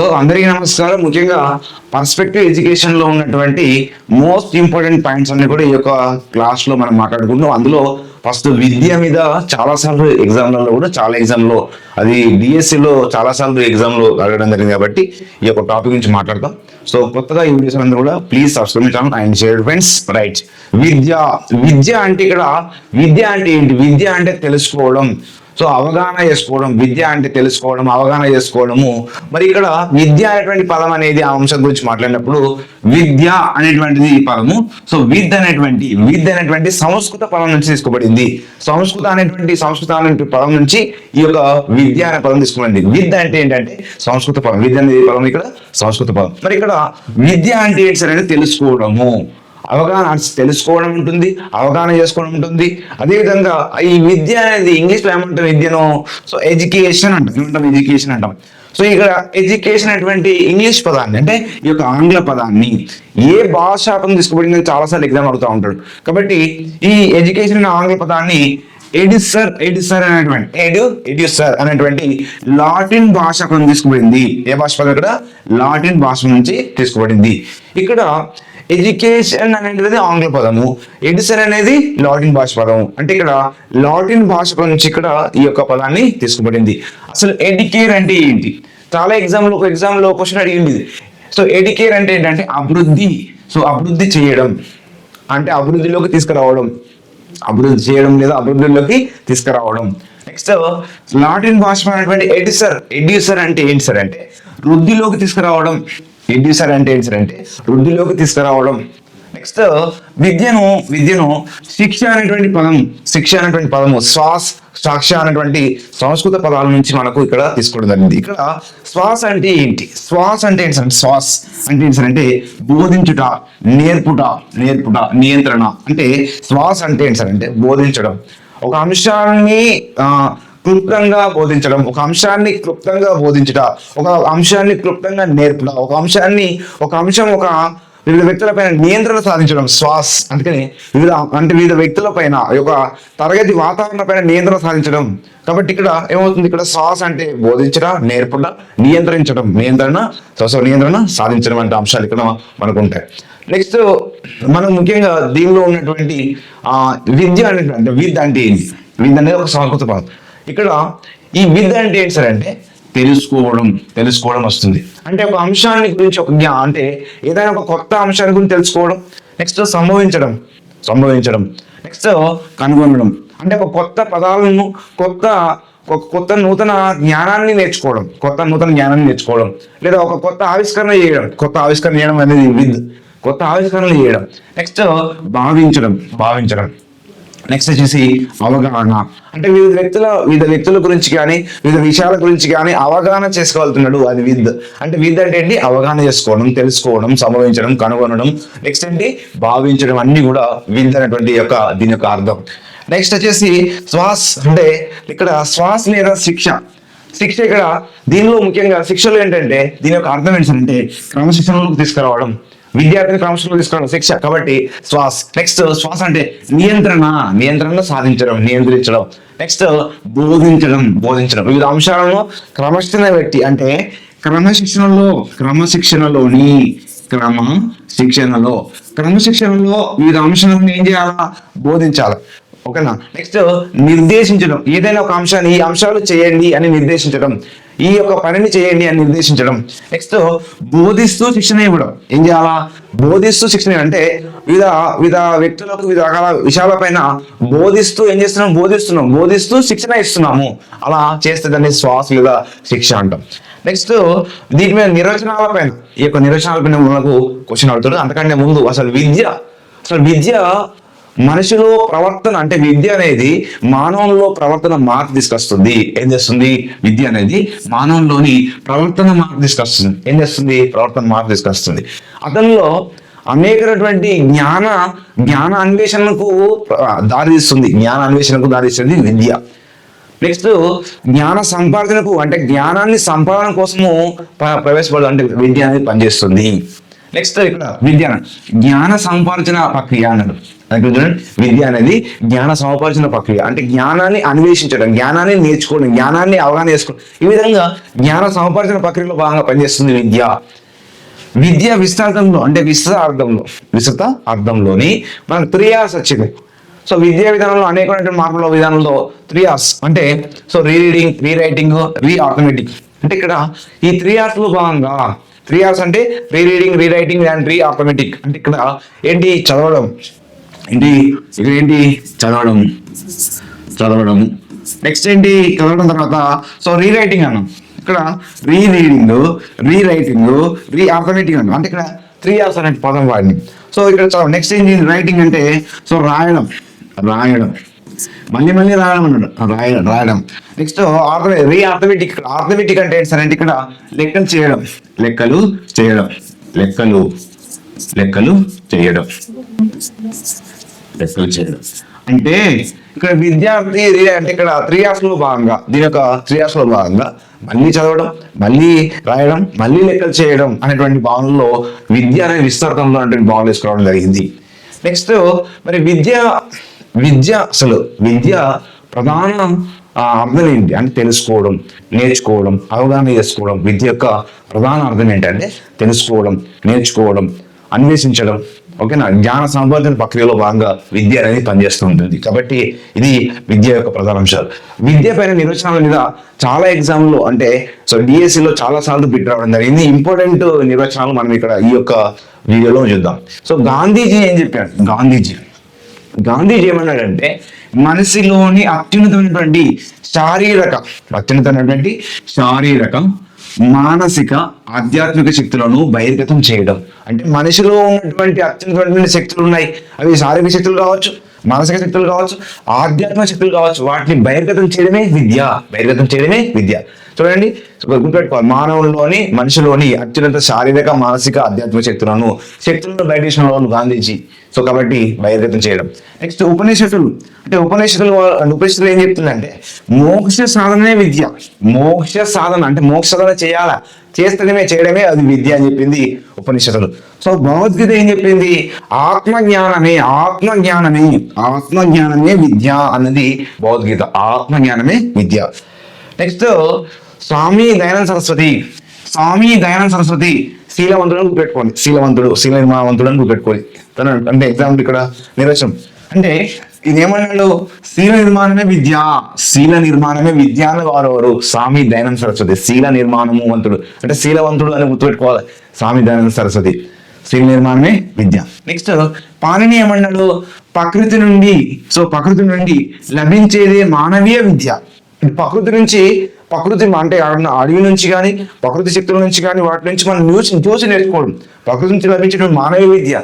So అందరికీ నమస్కారం. ముఖ్యంగా పర్స్పెక్టివ్ ఎడ్యుకేషన్లో ఉన్నటువంటి మోస్ట్ ఇంపార్టెంట్ పాయింట్స్ అన్ని కూడా ఈ యొక్క క్లాస్లో మనం మాట్లాడుకుంటాం అందులో ఫస్ట్ విద్య మీద చాలా సార్లు ఎగ్జామ్లలో కూడా చాలా ఎగ్జామ్లో అది డిఎస్సిలో చాలా సార్లు ఎగ్జామ్ అడగడం జరిగింది కాబట్టి ఈ యొక్క టాపిక్ గురించి మాట్లాడతాం. సో కొత్తగా ఈ వీడియోస్ అందరూ కూడా please subscribe channel and share friends right విద్య విద్య అంటే ఇక్కడ విద్య అంటే ఏంటి? విద్య అంటే తెలుసుకోవడం. సో అవగాహన చేసుకోవడం విద్య అంటే తెలుసుకోవడం అవగాహన చేసుకోవడము. మరి ఇక్కడ విద్య అనేటువంటి పదం అనేది ఆ అంశం గురించి మాట్లాడినప్పుడు విద్య అనేటువంటిది ఈ పదము. సో విద్ అనేటువంటి విద్ అనేటువంటి సంస్కృత పదం నుంచి తీసుకోబడింది. సంస్కృత అనేటువంటి సంస్కృత అనేటువంటి పదం నుంచి ఈ యొక్క విద్య అనే పదం తీసుకోబడింది. విద్య అంటే ఏంటంటే సంస్కృత పదం. విద్య అనేది పదం ఇక్కడ సంస్కృత పదం. మరి ఇక్కడ విద్య అంటే ఏంటి సరే తెలుసుకోవడము. అవగాహన తెలుసుకోవడం ఉంటుంది అవగాహన చేసుకోవడం ఉంటుంది. అదేవిధంగా ఈ విద్య అనేది ఇంగ్లీష్లో ఏమంటారు ఏమంటాం విద్యను? సో ఎడ్యుకేషన్ అంటాం. ఏమంటాం ఎడ్యుకేషన్ అంటాం? సో ఇక్కడ ఎడ్యుకేషన్ అటువంటి ఇంగ్లీష్ పదాన్ని అంటే ఈ యొక్క ఆంగ్ల పదాన్ని ఏ భాషాపం తీసుకోబడిందని చాలాసార్లు ఎగ్జామ్ అడుగుతూ ఉంటాడు కాబట్టి ఈ ఎడ్యుకేషన్ అనే ఆంగ్ల పదాన్ని ఎడిసర్ ఎడిసర్ అనేటువంటి ఎడు ఎడ్యూసర్ అనేటువంటి లాటిన్ భాష పదం తీసుకుబడింది ఏ భాష పదం ఇక్కడ? లాటిన్ భాష నుంచి తీసుకుబడింది. ఇక్కడ ఎడ్యుకేషన్ అనేది ఆంగ్ల పదము. ఎడిసన్ అనేది లాటిన్ భాష పదము. అంటే ఇక్కడ లాటిన్ భాష నుంచి ఇక్కడ ఈ యొక్క పదాన్ని తీసుకుబడింది అసలు ఎడ్యుకేర్ అంటే ఏంటి? చాలా ఎగ్జామ్ ఒక ఎగ్జామ్లో క్వశ్చన్ అడిగింది. సో ఎడ్యుకేర్ అంటే ఏంటంటే అభివృద్ధి. సో అభివృద్ధి చేయడం. అంటే అభివృద్ధిలోకి తీసుకురావడం. అభివృద్ధి చేయడం లేదా అభివృద్ధిలోకి తీసుకురావడం. నెక్స్ట్ లాటిన్ భాష అనేటువంటి ఎడిసర్ ఎడ్యూసర్ అంటే ఏంటి సార్ అంటే వృద్ధిలోకి తీసుకురావడం. ఇండ్యూసర్ అంటే ఏంటి సార్ అంటే వృద్ధిలోకి తీసుకురావడం. నెక్స్ట్ విద్యను విద్యను శిక్ష అనేటువంటి పదం శిక్ష అనేటువంటి పదము శ్వాస్ సాక్ష అనేటువంటి సంస్కృత పదాల నుంచి మనకు ఇక్కడ తీసుకోవడం జరిగింది. ఇక్కడ శ్వాస అంటే ఏంటి? శ్వాస అంటే ఏంటి సార్? శ్వాస్ అంటే ఏంటి సార్ అంటే బోధించుట నేర్పుట నేర్పుట నియంత్రణ. అంటే శ్వాస అంటే ఏంటి సార్ అంటే బోధించడం. ఒక అంశాన్ని ఆ క్లుప్తంగా బోధించడం ఒక అంశాన్ని క్లుప్తంగా బోధించట ఒక అంశాన్ని క్లుప్తంగా నేర్పడం ఒక అంశాన్ని ఒక అంశం ఒక వివిధ వ్యక్తులపైన నియంత్రణ సాధించడం శ్వాస్ అందుకని వివిధ అంటే వివిధ వ్యక్తులపైన ఒక తరగతి వాతావరణ పైన నియంత్రణ సాధించడం. కాబట్టి ఇక్కడ ఏమవుతుంది? ఇక్కడ శ్వాస అంటే బోధించడం నేర్పుట నియంత్రించడం నియంత్రణ శ్వాస నియంత్రణ సాధించడం అంటే అంశాలు ఇక్కడ మనకు ఉంటాయి నెక్స్ట్ మనం ముఖ్యంగా దీనిలో ఉన్నటువంటి ఆ విద్య అనేటువంటి విద్య అంటే ఏంటి? విద్య అనేది ఒక సంస్కృత పదం. ఇక్కడ ఈ విద్య అంటే ఏంటి సార్ అంటే తెలుసుకోవడం తెలుసుకోవడం వస్తుంది. అంటే ఒక అంశాన్ని గురించి ఒక జ్ఞా అంటే ఏదైనా ఒక కొత్త అంశాన్ని గురించి తెలుసుకోవడం నెక్స్ట్ సంభవించడం సంభవించడం నెక్స్ట్ కనుగొనడం. అంటే ఒక కొత్త పదాలను కొత్త ఒక కొత్త నూతన జ్ఞానాన్ని నేర్చుకోవడం కొత్త నూతన జ్ఞానాన్ని నేర్చుకోవడం. లేదా ఒక కొత్త ఆవిష్కరణ చేయడం కొత్త ఆవిష్కరణ చేయడం అనేది విద్ కొత్త ఆవిష్కరణలు చేయడం. నెక్స్ట్ భావించడం భావించడం. నెక్స్ట్ వచ్చేసి అవగాహన. అంటే వివిధ వ్యక్తుల వివిధ వ్యక్తుల గురించి కానీ వివిధ విషయాల గురించి కానీ అవగాహన చేసుకోగలుగుతున్నాడు అది విద్. అంటే విద్ అంటే ఏంటి? అవగాహన చేసుకోవడం తెలుసుకోవడం సంభవించడం కనుగొనడం. నెక్స్ట్ ఏంటి భావించడం అన్ని కూడా విద్ అనేటువంటి యొక్క దీని యొక్క అర్థం. నెక్స్ట్ వచ్చేసి శ్వాస్. అంటే ఇక్కడ శ్వాస్ లేదా శిక్ష. శిక్ష ఇక్కడ దీనిలో ముఖ్యంగా శిక్షలు ఏంటంటే దీని యొక్క అర్థం ఏంటంటే క్రమశిక్షణలోకి తీసుకురావడం. విద్యార్థిని క్రమశిక్షణలో తీసుకురావడం శిక్ష. కాబట్టి శ్వాస్ నెక్స్ట్ శ్వాస అంటే నియంత్రణ. నియంత్రణ సాధించడం నియంత్రించడం. నెక్స్ట్ బోధించడం బోధించడం. వివిధ అంశాలను క్రమశిక్షణ పెట్టి అంటే క్రమశిక్షణలో క్రమశిక్షణలోని క్రమ శిక్షణలో క్రమశిక్షణలో వివిధ అంశాలను ఏం చేయాలా? బోధించాలి. ఓకేనా? నెక్స్ట్ నిర్దేశించడం. ఏదైనా ఒక అంశాన్ని ఈ అంశాలు చేయండి అని నిర్దేశించడం. ఈ యొక్క పనిని చేయండి అని నిర్దేశించడం. నెక్స్ట్ బోధిస్తూ శిక్షణ ఇవ్వడం. ఏం చేయాలా? బోధిస్తూ శిక్షణ అంటే వివిధ వివిధ వ్యక్తులకు వివిధ రకాల విషయాలపైన బోధిస్తూ ఏం చేస్తున్నాం? బోధిస్తున్నాం. బోధిస్తూ శిక్షణ ఇస్తున్నాము. అలా చేస్తే దాన్ని శ్వాస లేదా శిక్ష అంటాం. నెక్స్ట్ దీని మీద నిర్వచనాల పైన. ఈ యొక్క నిర్వచనాల పైన మనకు క్వశ్చన్ అడుగుతాడు. అంతకంటే ముందు అసలు విద్య అసలు విద్య మనిషిలో ప్రవర్తన అంటే విద్య అనేది మానవంలో ప్రవర్తన మార్పు తీసుకొస్తుంది. ఏం చేస్తుంది? విద్య అనేది మానవంలోని ప్రవర్తన మార్పు తీసుకొస్తుంది. ఏం చేస్తుంది? ప్రవర్తన మార్పు తీసుకొస్తుంది. అతనిలో అనేకటువంటి జ్ఞాన జ్ఞాన అన్వేషణకు దారితీస్తుంది జ్ఞాన అన్వేషణకు దారితీస్తుంది విద్య. నెక్స్ట్ జ్ఞాన సంపాదనకు అంటే జ్ఞానాన్ని సంపాదన కోసము ప్ర- ప్రవేశపడదు అంటే విద్య అనేది పనిచేస్తుంది. నెక్స్ట్ ఇక్కడ విద్య జ్ఞాన సంపార్జన ప్రక్రియ అన్నాడు చూడండి విద్య అనేది జ్ఞాన సముపార్జన ప్రక్రియ అంటే జ్ఞానాన్ని అన్వేషించడం జ్ఞానాన్ని నేర్చుకోవడం జ్ఞానాన్ని అవగాహన చేసుకోవడం ఈ విధంగా జ్ఞాన సముపార్జన ప్రక్రియలో భాగంగా పనిచేస్తుంది విద్య విద్య విస్తృతంలో అంటే విస్తృత అర్థంలో విస్తృత అర్థంలోని మనకు త్రీ అవర్స్ వచ్చింది సో విద్యా విధానంలో అనేకమైనటువంటి మార్పుల విధానంలో త్రీ అవర్స్ అంటే so re reading re writing re automatic అంటే ఇక్కడ ఈ త్రీ అవర్స్లో భాగంగా త్రీ అవర్స్ అంటే re reading re writing and re automatic అంటే ఇక్కడ ఏంటి చదవడం? ఏంటి ఇక్కడ ఏంటి చదవడం? చదవడం. నెక్స్ట్ ఏంటి చదవడం తర్వాత? సో రీ రైటింగ్ అన్నాం. ఇక్కడ re reading re writing re automatic అన్నాం. అంటే ఇక్కడ త్రీ అవర్స్ అనే పదం వాడిని. సో ఇక్కడ నెక్స్ట్ ఏంటి రైటింగ్ అంటే? సో రాయడం. రాయడం. మళ్ళీ మళ్ళీ రాయడం అన్నాడు. రాయడం. నెక్స్ట్ ఆర్థో రీ ఆర్థమెటిక్ ఆర్థమెటిక్ అంటే ఏంటి అంటే ఇక్కడ లెక్కలు చేయడం. లెక్కలు చేయడం. లెక్కలు. లెక్కలు చేయడం. లెక్కలు చేయడం. అంటే ఇక్కడ విద్యార్థి అంటే ఇక్కడ త్రీ లో భాగంగా దీని యొక్క త్రీ అవర్స్లో భాగంగా మళ్ళీ చదవడం మళ్ళీ రాయడం మళ్ళీ లెక్కలు చేయడం అనేటువంటి భావనలో విద్య అనే విస్తృతంలో అనేటువంటి భావన తీసుకోవడం జరిగింది. నెక్స్ట్ మరి విద్య విద్య అసలు విద్య ప్రధాన అర్థం ఏంటి అంటే తెలుసుకోవడం నేర్చుకోవడం అవగాహన చేసుకోవడం విద్య యొక్క ప్రధాన అర్థం ఏంటంటే తెలుసుకోవడం నేర్చుకోవడం అన్వేషించడం. ఓకేనా? జ్ఞాన సంవర్ధన ప్రక్రియలో భాగంగా విద్య అనేది పనిచేస్తూ ఉంటుంది. కాబట్టి ఇది విద్య యొక్క ప్రధాన అంశాలు. విద్య పైన నిర్వచనాల మీద చాలా ఎగ్జామ్లో అంటే సో డిఎస్సిలో చాలా సార్లు బిట్ రావడం జరిగింది. ఇంపార్టెంట్ నిర్వచనాలు మనం ఇక్కడ ఈ యొక్క వీడియోలో చూద్దాం. సో గాంధీజీ ఏం చెప్పాడు గాంధీజీ గాంధీజీ ఏమన్నాడంటే మనసులోని అత్యున్నతమైనటువంటి శారీరక అత్యున్నతమైనటువంటి శారీరక మానసిక ఆధ్యాత్మిక శక్తులను బహిర్గతం చేయడం. అంటే మనిషిలో ఉన్నటువంటి అత్యున్నతమైనటువంటి శక్తులు ఉన్నాయి. అవి శారీరక శక్తులు కావచ్చు మానసిక శక్తులు కావచ్చు ఆధ్యాత్మిక శక్తులు కావచ్చు. వాటిని బహిర్గతం చేయడమే విద్య. బహిర్గతం చేయడమే విద్య. చూడండి గుర్తుపెట్టుకోవాలి మానవుల్లోని మనిషిలోని అత్యున్నత శారీరక మానసిక ఆధ్యాత్మిక శక్తులను శక్తులను బయటేసిన వాళ్ళు గాంధీజీ. సో కాబట్టి బహిర్గతం చేయడం. నెక్స్ట్ ఉపనిషత్తులు. అంటే ఉపనిషత్తులు ఉపనిషత్తులు ఏం చెప్తుందంటే మోక్ష సాధనే విద్య. మోక్ష సాధన అంటే మోక్ష సాధన చేయాలా? చేస్తడమే చేయడమే అది విద్య అని చెప్పింది ఉపనిషత్తులు. సో భగవద్గీత ఏం చెప్పింది? ఆత్మజ్ఞానమే ఆత్మజ్ఞానమే ఆత్మజ్ఞానమే విద్య అన్నది భగవద్గీత. ఆత్మజ్ఞానమే విద్య. నెక్స్ట్ స్వామి దయానంద సరస్వతి. స్వామి దయానంద సరస్వతి. శీలవంతుడు అని పెట్టుకోండి శీలవంతుడు శీల నిర్మాణవంతుడు అని పెట్టుకోండి తన అంటే ఎగ్జాంపుల్ ఇక్కడ నిర్వచనం. అంటే ఇదేమన్నాడు? శీల నిర్మాణమే విద్య. శీల నిర్మాణమే విద్య అని వారు స్వామి దయానంద సరస్వతి. శీల నిర్మాణము వంతుడు. అంటే శీలవంతుడు అని గుర్తుపెట్టుకోవాలి. స్వామి దయానంద సరస్వతి. శీల నిర్మాణమే విద్య. నెక్స్ట్ పాణిని ఏమన్నాడు? ప్రకృతి నుండి. సో ప్రకృతి నుండి లభించేదే మానవీయ విద్య. ప్రకృతి నుంచి ప్రకృతి అంటే అడవి నుంచి కానీ ప్రకృతి శక్తుల నుంచి కానీ వాటి నుంచి మనం చూసి చూసి నేర్చుకోవడం. ప్రకృతి నుంచి లభించిన మానవ విద్య.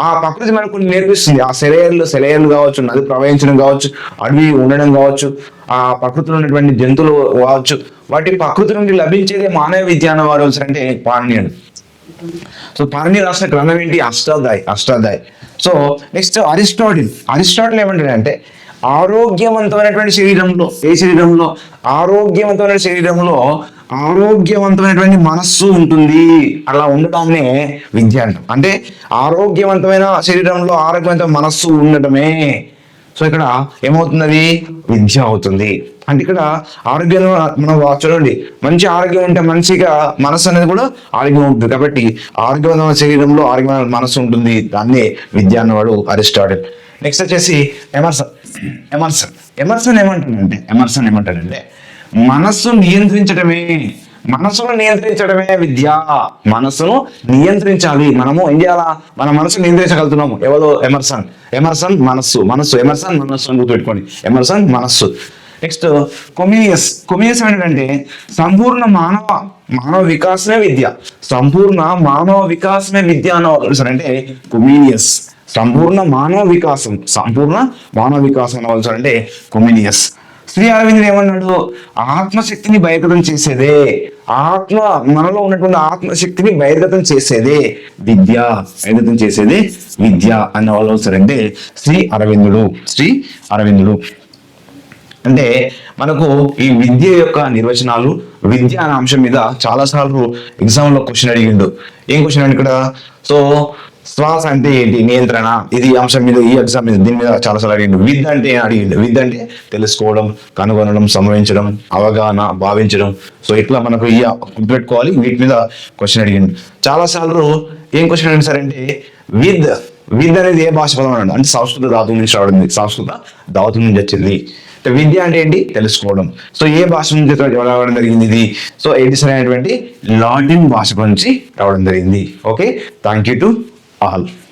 ఆ ప్రకృతి మనకు కొన్ని నేర్పిస్తుంది. ఆ సెలయర్లు సెలయర్లు కావచ్చు నది ప్రవహించడం కావచ్చు అడవి ఉండడం కావచ్చు ఆ ప్రకృతిలో ఉన్నటువంటి జంతువులు కావచ్చు. వాటి ప్రకృతి నుండి లభించేదే మానవ విద్య అన్న వారు అంటే పాణ్యుడు. సో పాణిని రాసిన గ్రంథం ఏంటి? Ashtadhyayi Ashtadhyayi. So next Aristotle. Aristotle ఏమంటాడంటే ఆరోగ్యవంతమైనటువంటి శరీరంలో ఏ శరీరంలో? ఆరోగ్యవంతమైన శరీరంలో ఆరోగ్యవంతమైనటువంటి మనస్సు ఉంటుంది. అలా ఉండటమే విద్య అంటాం అంటే ఆరోగ్యవంతమైన శరీరంలో ఆరోగ్యవంతమైన మనస్సు ఉండటమే. సో ఇక్కడ ఏమవుతున్నది? విద్య అవుతుంది. అంటే ఇక్కడ ఆరోగ్యం మనం చూడండి. మంచి ఆరోగ్యం ఉంటే మంచిగా మనసు అనేది కూడా ఆరోగ్యం ఉంటుంది. కాబట్టి ఆరోగ్యవంతమైన శరీరంలో ఆరోగ్యమైన మనసు ఉంటుంది. దాన్నే విద్య అన్నవాడు అరిస్టాటిల్. నెక్స్ట్ వచ్చేసి ఎమర్సన్. ఎమర్సన్. ఎమర్సన్ ఏమంటాడంటే ఎమర్సన్ ఏమంటాడంటే మనస్సు నియంత్రించడమే మనసును నియంత్రించడమే విద్య. మనసును నియంత్రించాలి. మనము ఏం చేయాలా? మన మనసు నియంత్రించగలుగుతున్నాము. ఎవరో? ఎమర్సన్. ఎమర్సన్ మనస్సు. మనస్సు. ఎమర్సన్ మనస్సు అని గుర్తుపెట్టుకోండి ఎమర్సన్ మనస్సు. నెక్స్ట్ కొమినియస్ కొమినియస్ ఏంటంటే సంపూర్ణ మానవ మానవ వికాసమే విద్య. సంపూర్ణ మానవ వికాసమే విద్య అన్న అంటే కొమినియస్ సంపూర్ణ మానవ వికాసం సంపూర్ణ మానవ వికాసం అనవలసి అంటే కొమినియస్ శ్రీ అరవింద్ ఏమన్నాడు? ఆత్మశక్తిని బహిర్గతం చేసేదే. ఆత్మ మనలో ఉన్నటువంటి ఆత్మశక్తిని బహిర్గతం చేసేదే. విద్య బహిర్గతం చేసేదే విద్య అన్న వాళ్ళు అంటే శ్రీ అరవిందుడు శ్రీ అరవిందుడు. అంటే మనకు ఈ విద్య యొక్క నిర్వచనాలు విద్య అనే అంశం మీద చాలా సార్లు క్వశ్చన్ అడిగిండు. ఏం క్వశ్చన్ అండి ఇక్కడ? సో శ్వాస అంటే ఏంటి? నియంత్రణ. ఇది అంశం మీద ఈ అంశం మీద దీని మీద చాలా సార్లు అడిగిండు. విద్ అంటే అడిగిండు? విద్య అంటే తెలుసుకోవడం కనుగొనడం సంభవించడం అవగాహన భావించడం. సో ఇట్లా మనకు ఈ పెట్టుకోవాలి. వీటి మీద క్వశ్చన్ అడిగిండు. చాలా సార్లు ఏం క్వశ్చన్ అడిగింది సార్ అంటే విద్ విద్య అనేది ఏ భాష పదం అన్నాడు? అంటే సంస్కృత ధాతువు నుంచి రావడం సంస్కృత ధాతువు నుంచి వచ్చింది. విద్య అంటే ఏంటి? తెలుసుకోవడం. సో ఏ భాష నుంచి రావడం జరిగింది ఇది? సో ఎడిసన్ అనేటువంటి లాటిన్ భాష నుంచి రావడం జరిగింది. Okay? Thank you to Ahalf.